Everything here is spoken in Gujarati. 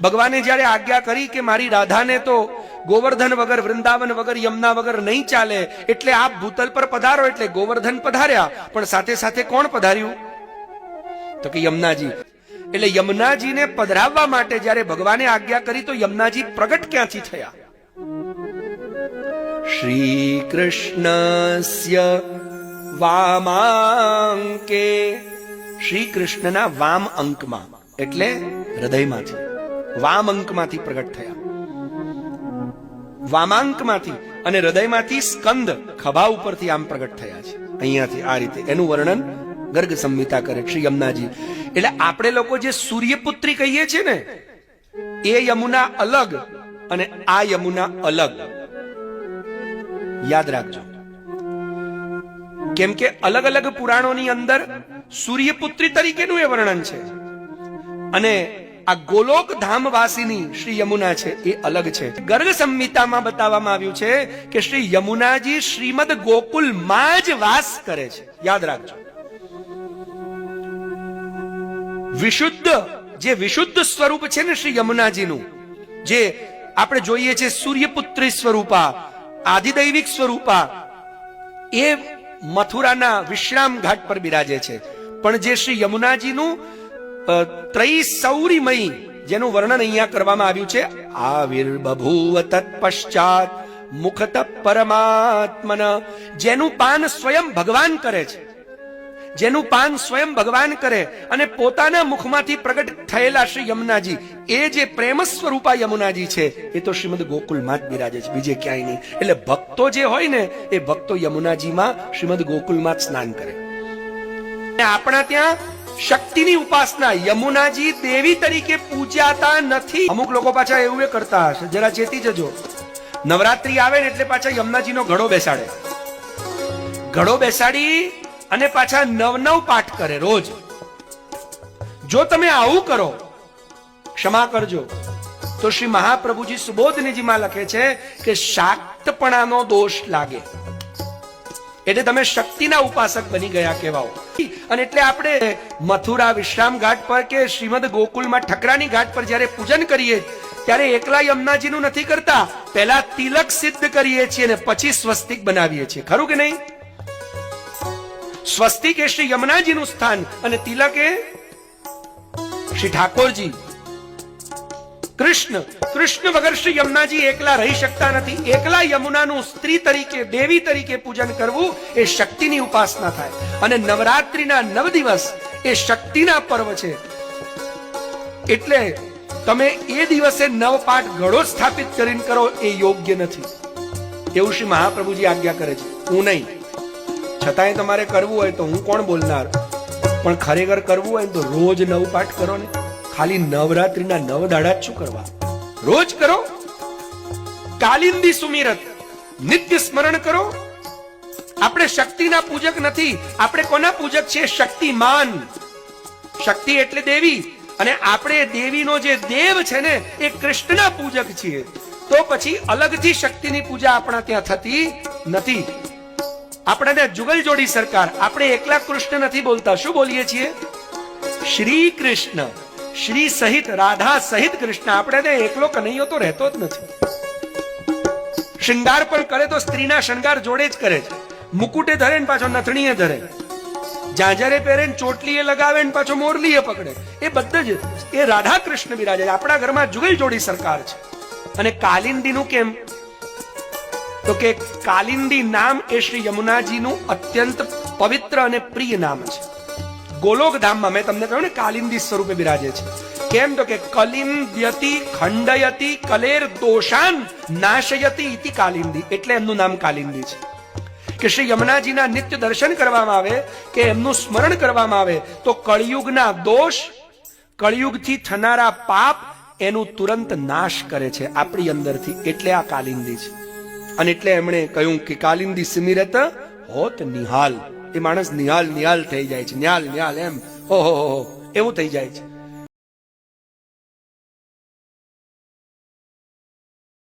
ભગવાને જ્યારે આજ્ઞા કરી કે મારી રાધાને તો ગોવર્ધન વગર, વૃંદાવન વગર, યમુના વગર નહીં ચાલે, એટલે આપ ભૂતલ પર પધારો, એટલે ગોવર્ધન પધાર્યા. પણ સાથે સાથે કોણ પધાર્યું? તો કે યમુનાજી. એટલે યમુનાજીને પધરાવવા માટે જ્યારે ભગવાને આજ્ઞા કરી, તો યમુનાજી પ્રગટ ક્યાંથી થયા? શ્રી કૃષ્ણસ્ય વામાંકે. શ્રી કૃષ્ણના વામ અંકમાં, એટલે હૃદયમાંથી. વામ અંકમાંથી પ્રગટ થયા. વામાંકમાંથી અને હૃદયમાંથી સ્કંદ ખભા ઉપરથી આમ પ્રગટ થયા છે. અહીંયાથી આ રીતે એનું વર્ણન ગર્ગ સંહિતા કરે શ્રી યમુનાજી. એટલે આપણે લોકો જે સૂર્યપુત્રી કહીએ છીએ ને, એ યમુના અલગ અને આ યમુના અલગ. યાદ રાખજો. કેમ કે અલગ અલગ પુરાણોની અંદર સૂર્યપુત્રી તરીકેનું એ વર્ણન છે. અને આ ગોલોક ધામવાસીની શ્રી યમુના છે, એ અલગ છે. ગર્ગ સંહિતામાં બતાવવામાં આવ્યું છે કે શ્રી યમુનાજી શ્રીમદ ગોકુલમાં જ વાસ કરે છે. યાદ રાખજો. વિશુદ્ધ, જે વિશુદ્ધ સ્વરૂપ છે ને શ્રી યમુનાજીનું, જે આપણે જોઈએ છે સૂર્યપુત્રી સ્વરૂપા, આદિદૈવિક સ્વરૂપા, એ મથુરાના વિશ્રામ ઘાટ પર બિરાજે છે. પણ જે શ્રી યમુનાજીનું ત્રૈસૌરીમય જેનું વર્ણન અહીંયા કરવામાં આવ્યું છે, આવિર્બભૂવ તત્પશ્ચાત મુખત પરમાત્મન જેનું પાન સ્વયં ભગવાન કરે છે. જેનું પાન સ્વયં ભગવાન કરે અને પોતાના મુખમાંથી પ્રગટ થયેલા શ્રી યમુનાજી, એ જે પ્રેમ સ્વરૂપા યમુનાજી છે, એ તો શ્રીમદ ગોકુલમાં જ બિરાજે છે, બીજે ક્યાંય નહીં. એટલે ભક્તો જે હોય ને, એ ભક્તો યમુનાજીમાં શ્રીમદ ગોકુલમાં સ્નાન કરે. આપણા ત્યાં શક્તિની ઉપાસના યમુનાજી દેવી તરીકે પૂજાતા નથી. અમુક લોકો પાછા એવું કરતા હશે, જરા ચેતી જજો. નવરાત્રી આવે ને એટલે પાછા યમુનાજીનો ઘડો બેસાડે. ઘડો બેસાડી અને પાછા નવ નવ પાઠ કરે રોજ. જો તમે આવું કરો, ક્ષમા કરજો. તો શ્રી મહાપ્રભુજી સુબોધનીજીમાં લખે છે કે શાક્તપણાનો દોષ લાગે. એટલે તમે શક્તિના ઉપાસક બની ગયા કહેવાઓ. અને એટલે આપણે મથુરા વિશ્રામ ઘાટ પર કે શ્રીમદ ગોકુલમાં ઠકરાની ઘાટ પર જ્યારે પૂજન કરીએ, ત્યારે એકલા યમુનાજીનું નથી કરતા. પહેલા તિલક સિદ્ધ કરીએ છીએ અને પછી સ્વસ્તિક બનાવીએ છીએ. ખરું કે નહીં? સ્વસ્તિક એ શ્રી યમુનાજીનું સ્થાન અને તિલક એ શ્રી ઠાકોરજી. કૃષ્ણ. કૃષ્ણ વગર શ્રી યમુનાજી એકલા રહી શકતા નથી. એકલા યમુનાનું સ્ત્રી તરીકે, દેવી તરીકે પૂજન કરવું એ શક્તિની ઉપાસના થાય. અને નવરાત્રિના નવ દિવસ એ શક્તિના પર્વ છે. એટલે તમે એ દિવસે નવ પાઠ ઘડો સ્થાપિત કરીને કરો એ યોગ્ય નથી. એવું શ્રી મહાપ્રભુજી આજ્ઞા કરે છે. હું નહીં. છતાંય તમારે કરવું હોય તો હું કોણ બોલનાર? પણ ખરેખર કરવું હોય તો રોજ નવ પાઠ કરો ને. ખાલી નવરાત્રીના નવ દાડા જ શું કરવા? રોજ કરો. કાલિંદી સુમિરત. નિત્ય સ્મરણ કરો. આપણે શક્તિના પૂજક નથી. આપણે કોના પૂજક છે શક્તિમાન. શક્તિ એટલે દેવી. અને આપણે દેવીનો જે દેવ છે ને, એ કૃષ્ણના પૂજક છીએ. તો પછી અલગથી શક્તિની પૂજા આપણા ત્યાં થતી નથી. આપણે ત્યાં જુગલ જોડી સરકાર. આપણે એકલા કૃષ્ણ નથી બોલતા. શું બોલીએ છીએ? શ્રી કૃષ્ણ. શ્રી સહિત, રાધા સહિત કૃષ્ણ. આપણે એકલો કનૈયો તો રહેતો જ નથી. શૃંગાર પણ કરે તો સ્ત્રીના શણગાર જોડે જ કરે છે. મુકુટે ધરે ને પાછો નથણીએ ધરે. જાજરે પહેરે ને ચોટલીએ લગાવે ને પાછો મોરલીએ પકડે. એ બધા જ એ રાધા કૃષ્ણ બિરાજે. છે. આપણા ઘરમાં જુગલ જોડી સરકાર છે. અને કાલિંદીનું કેમ? તો કે કાલિંદી નામ એ શ્રી યમુનાજીનું અત્યંત પવિત્ર અને પ્રિય નામ છે. ગોલોક ધામમાં મેં તમને કહ્યું ને, કાલિંદી સ્વરૂપે બિરાજે છે. કેમ તો કે કલિંદ્યતિ, ખંડયતિ, કલેર, દોષાન નાશયતિ ઇતિ કાલિંદી. એટલે એમનું નામ કાલિંદી છે. કે શ્રી યમુનાજીના નિત્ય દર્શન કરવામાં આવે, કે એમનું સ્મરણ કરવામાં આવે, તો કળિયુગના દોષ, કળિયુગથી થનારા પાપ એનું તુરંત નાશ કરે છે આપણી અંદરથી. એટલે આ કાલિંદી છે. અને એટલે એમણે કહ્યું કે કાલિંદી સિમિરત હોત નિહાલ. એ માણસ નિહાલ નિહાલ થઈ જાય છે, નિહાલ નિહાલ એમ. ઓહો એવું થઈ જાય છે.